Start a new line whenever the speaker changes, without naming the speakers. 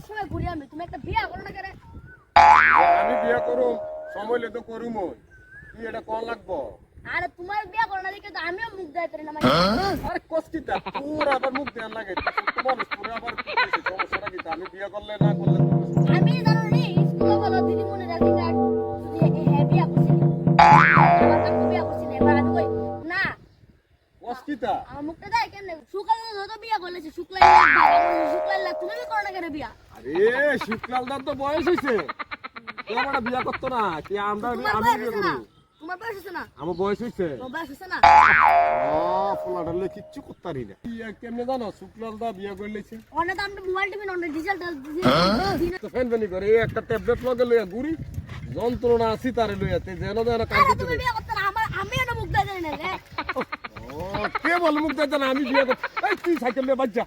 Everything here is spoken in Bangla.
সবসময় ঘুরি আমি তুমি একটা বিয়া করো না কেন?
আমি বিয়া করুম সময় লে তো করুম তুই এটা কোন লাগবো?
আরে তোমার বিয়া করো না দেখে তো আমিও মুখ দেয় পারি না মানে।
আরে কষ্টিতা তোর আবার মুখ দেন লাগে। মানুষ তোর আবার সমস্যাটা কি? তা? আমি বিয়া করলে না করলে
আমি জানো স্কুলে বলো দিদি মনে রাখি কাট যদি হ্যাঁ বিয়া করছি আমার কাকু বিয়া করছি এবার আমি কই না।
কষ্টিতা
আমার মুখটা দেয় কেন শুক্লাল তো বিয়া করলেছে শুক্লাই শুক্লাই
আরে তো বয়স তুই বিয়া করতো না আমরা আমি
বয়স
বিয়ে
তোমার বয়স হচ্ছে না?
আমার বয়স হয়েছে
তোমার বয়স হচ্ছে না?
ফোলাটালে কিচ্ছু করতারি না। তুই কেমনে জানো শুক্লাল বিয়া করে লেছে।
অনেক আমরা মোবাইল টিভি অনেক ডিজিটাল
তো ফ্যান ফ্যানি করে এই একটা ট্যাবলেট লগে লইয়া ঘুরি যন্ত্রণা আছি তারে যেন যেন কাম করতে
তুমি বিয়া করতে না আমার আমি এনে মুখ জানি না রে।
ও কে বল মুখ আমি বিয়া করতে এই তুই সাইকেল নিয়ে বাচ্চা